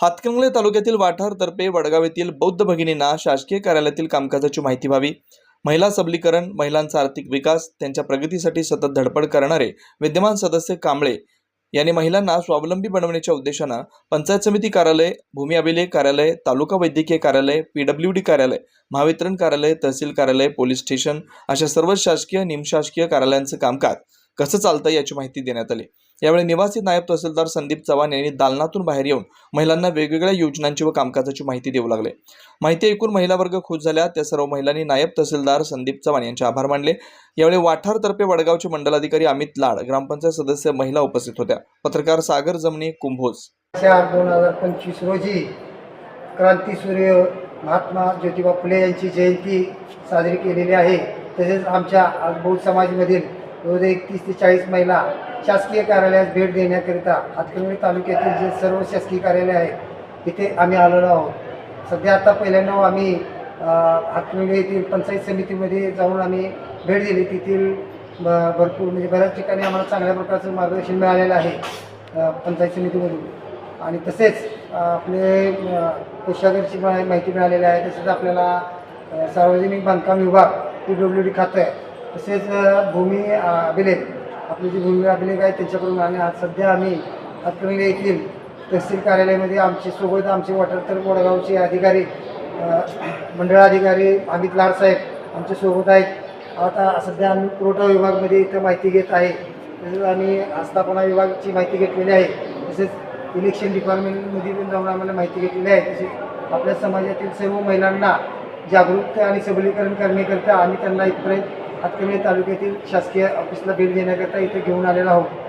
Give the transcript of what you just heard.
हातकंगले तालुक्यातील वाठारतर्फे वडगाव येथील बौद्ध भगिनींना शासकीय कार्यालयातील कामकाजाची माहिती व्हावी. महिला सबलीकरण महिलांचा आर्थिक विकास त्यांच्या प्रगतीसाठी सतत धडपड करणारे विद्यमान सदस्य कांबळे यांनी महिलांना स्वावलंबी बनवण्याच्या उद्देशानं पंचायत समिती कार्यालय भूमी अभिलेख कार्यालय तालुका वैद्यकीय कार्यालय पीडब्ल्यू डी कार्यालय महावितरण कार्यालय तहसील कार्यालय पोलीस स्टेशन अशा सर्व शासकीय निमशासकीय कार्यालयांचं कामकाज कसं चालतं याची माहिती देण्यात आली. यावेळी निवासी नायब तहसीलदार संदीप चव्हाण यांनी दालनातून बाहेर येऊन महिलांना वेगवेगळ्या योजनांची व कामकाजाची माहिती देऊ लागले. माहिती ऐकून महिला वर्ग खुश झाल्या. त्या सर्व महिलांनी नायब तहसीलदार संदीप चव्हाण यांचे आभार मानले. यावेळी वाठारतर्फे वडगावचे मंडलाधिकारी अमित लाड ग्रामपंचायत सदस्य महिला उपस्थित होत्या. पत्रकार सागर जमनी कुंभोज. दोन हजार पंचवीस रोजी क्रांतीसूर्य महात्मा ज्योतिबा फुले यांची जयंती साजरी केलेली आहे. तसेच आमच्या बौद्ध समाजमधील जवळजवळ एकतीस ते चाळीस महिला शासकीय कार्यालयास भेट देण्याकरिता हातकणंगले तालुक्यातील जे सर्व शासकीय कार्यालय आहे तिथे आम्ही आलेलो आहोत. सध्या आता पहिल्यांदा आम्ही अ, हातकणंगले येथील पंचायत समितीमध्ये जाऊन आम्ही भेट दिली. तेथील ब- भरपूर म्हणजे बऱ्याच ठिकाणी आम्हाला चांगल्या प्रकारचं मार्गदर्शन मिळालेलं आहे पंचायत समितीमधून. आणि तसेच आपले कोशागरची माहिती मिळालेली आहे. तसेच आपल्याला सार्वजनिक बांधकाम विभाग पी डब्ल्यू डी खातं आहे. तसेच भूमी अभिलेख. आपली जी भूमी अभिलेख आहे त्यांच्याकडून आणि आज सध्या आम्ही हातकणंगले येथील तहसील कार्यालयामध्ये आमची सोबत आमचे तर मोडगावचे अधिकारी मंडळ मंडळाधिकारी अमित लाड साहेब आमच्यासोबत आहेत. आता सध्या आम्ही पुरवठा विभागमध्ये इथं माहिती घेत आहे. तसेच आम्ही आस्थापना विभागाची माहिती घेतलेली आहे. तसेच इलेक्शन डिपार्टमेंटमध्ये पण जाऊन आम्हाला माहिती घेतलेली आहे. तसेच आपल्या समाजातील सर्व महिलांना जागरूकता आणि सबलीकरण करण्याकरिता आम्ही त्यांना इथपर्यंत हातकणंगले तालुक्यातील शासकीय ऑफिसला भेट देण्याकरिता इथे घेऊन आलेला आहोत.